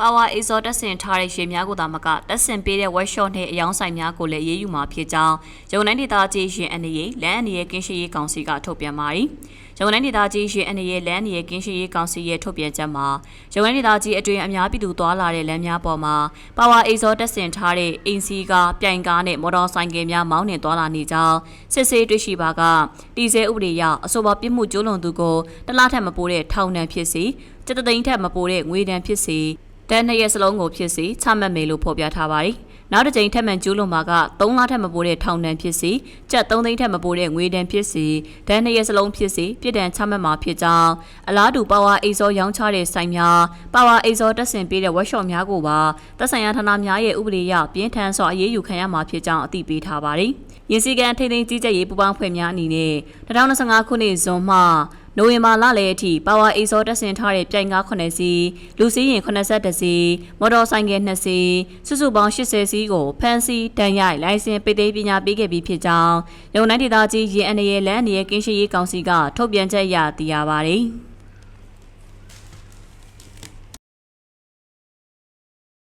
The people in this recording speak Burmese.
Power Exhaust တက်ဆင်ထားတဲ့ရေများကိုသာမကတက်ဆင်ပေးတဲ့ workshop နဲ့အယောင်းဆိုင်များကိုလည်းအေးအေးယူမှာဖြစ်ကြောင်းရုံတိုင်းဒေသကြီးရင်အနေရလမ်းအနေရကင်းရှိရေးကောင်စီကထုတ်ပြန်ပါတယ်။ရုံတိုင်းဒေသကြီးရင်အနေရလမ်းအနေရကင်းရှိရေးကောင်စီရဲ့ထုတ်ပြန်ချက်မှာရုံတိုင်းဒေသကြီးအတွင်းအများပြည်သူသွားလာတဲ့လမ်းများပေါ်မှာ Power Exhaust တက်ဆင်ထားတဲ့အင်စီကားပြိုင်ကားနဲ့မော်တော်ဆိုင်ကယ်များမောင်းနှင်သွားလာနေကြောင်းစစ်ဆေးတွေ့ရှိပါကတီဆဲဥပဒေအရအဆိုပါပြစ်မှုကျူးလွန်သူကိုတစ်လထက်မပိုတဲ့ထောင်ဒဏ်ဖြစ်စီစစ်တသိန်းထက်မပိုတဲ့ငွေဒဏ်ဖြစ်စီ တန်းနှစ်ရက်စလုံးကိုဖြစ်စီချမှတ်မယ်လို့ဖော်ပြထားပါတယ်။နောက်တစ်ကြိမ်ထပ်မံကျူးလွန်မှာက3လထက်မပိုတဲ့ထောင်ဒဏ်ဖြစ်စီကျပ်3သိန်းထက်မပိုတဲ့ငွေဒဏ်ဖြစ်စီတန်းနှစ်ရက်စလုံးဖြစ်စီပြစ်ဒဏ်ချမှတ်မှာဖြစ်ကြောင်းအလားတူပါဝါအိတ်စောရောင်းချတဲ့ဆိုင်များပါဝါအိတ်စောတက်ဆင်ပေးတဲ့ workshop များကိုပါသက်ဆိုင်ရာဌာနများရဲ့ဥပဒေအရပြင်းထန်စွာအရေးယူခံရမှာဖြစ်ကြောင်းအသိပေးထားပါတယ်။ရင်းစည်းကမ်းထိန်းသိမ်းကြီးကြပ်ရေးပူးပေါင်းဖွဲ့များအနေနဲ့2025ခုနှစ်ဇွန်မှ နိုဝင်ဘာလလယ်အထိပါဝါအိတ်စောတက်ဆင်ထားတဲ့ပြိုင်ကား9စီးလူစီးရင်82စီးမော်တော်ဆိုင်ကယ်2စီးစုစုပေါင်း80စီးကိုဖမ်းဆီးတန်ရိုက်လိုင်စင်ပိတ်သိမ်းပညာပေးခဲ့ပြီးဖြစ်ကြောင်းရုံနိုင်ဒေသကြီးရင်အနေရလမ်းအနေရကင်းရှိရေးကောင်စီကထုတ်ပြန်ချက်အရသိရပါတယ်။